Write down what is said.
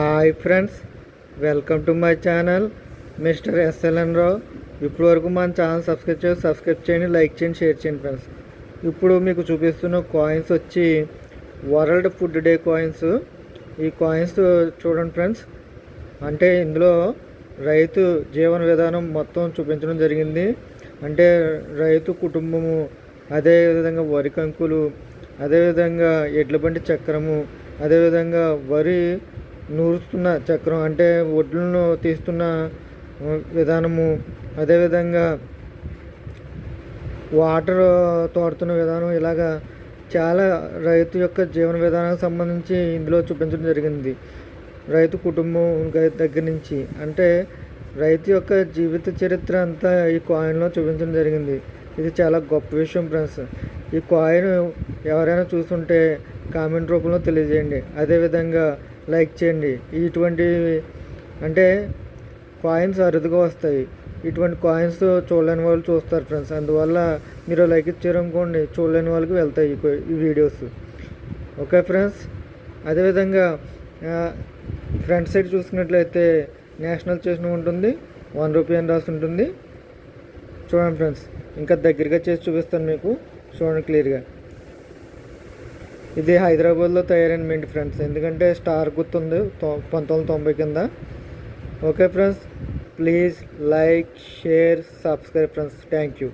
Hi friends welcome to my channel mister S L N Rao. ఇప్పటి వరకు మన channel subscribe చేసి subscribe చేయండి లైక్ చేయండి షేర్ చేయండి ఫ్రెండ్స్. ఇప్పుడు మీకు చూపిస్తున్న కాయిన్స్ వచ్చి వరల్డ్ ఫుడ్ డే కాయిన్స్ ఈ కాయిన్స్ చూడండి ఫ్రెండ్స్. అంటే ఇందులో రైతు జీవన విధానం మొత్తం చూపించడం జరిగింది. అంటే రైతు కుటుంబము అదేవిధంగా వరి కంకులు అదేవిధంగా ఎడ్ల బండి చక్రము అదేవిధంగా వరి నూరుస్తున్న చక్రం అంటే ఒడ్లను తీస్తున్న విధానము. అదేవిధంగా వాటర్ తోడుతున్న విధానం ఇలాగా చాలా రైతు యొక్క జీవన విధానానికి సంబంధించి ఇందులో చూపించడం జరిగింది. రైతు కుటుంబం దగ్గర నుంచి. అంటే రైతు యొక్క జీవిత చరిత్ర అంతా ఈ కాయిన్లో చూపించడం జరిగింది. ఇది చాలా గొప్ప విషయం ఫ్రెండ్స్. ఈ కాయిన్ ఎవరైనా చూస్తుంటే కామెంట్ రూపంలో తెలియజేయండి. అదేవిధంగా లైక్ చేయండి. ఇటువంటి అంటే కాయిన్స్ అరుదుగా వస్తాయి. ఇటువంటి కాయిన్స్ చూడలేని వాళ్ళు చూస్తారు ఫ్రెండ్స్ అందువల్ల మీరు లైక్ ఇచ్చారనుకోండి చూడలేని వాళ్ళకి వెళ్తాయి ఈ వీడియోస్ ఓకే ఫ్రెండ్స్ అదేవిధంగా ఫ్రంట్ సైడ్ చూసుకున్నట్లయితే నేషనల్ చేసిన ఉంటుంది. వన్ రూపీ అని రాసి ఉంటుంది. చూడండి ఫ్రెండ్స్ ఇంకా దగ్గరగా చేసి చూపిస్తాను మీకు. చూడండి క్లియర్గా ఇది హైదరాబాద్లో తయారైన మింట్ ఫ్రెండ్స్ ఎందుకంటే స్టార్ గుర్తుంది పంతొమ్మిది వందల తొంభై కింద. Okay friends please like share subscribe friends thank you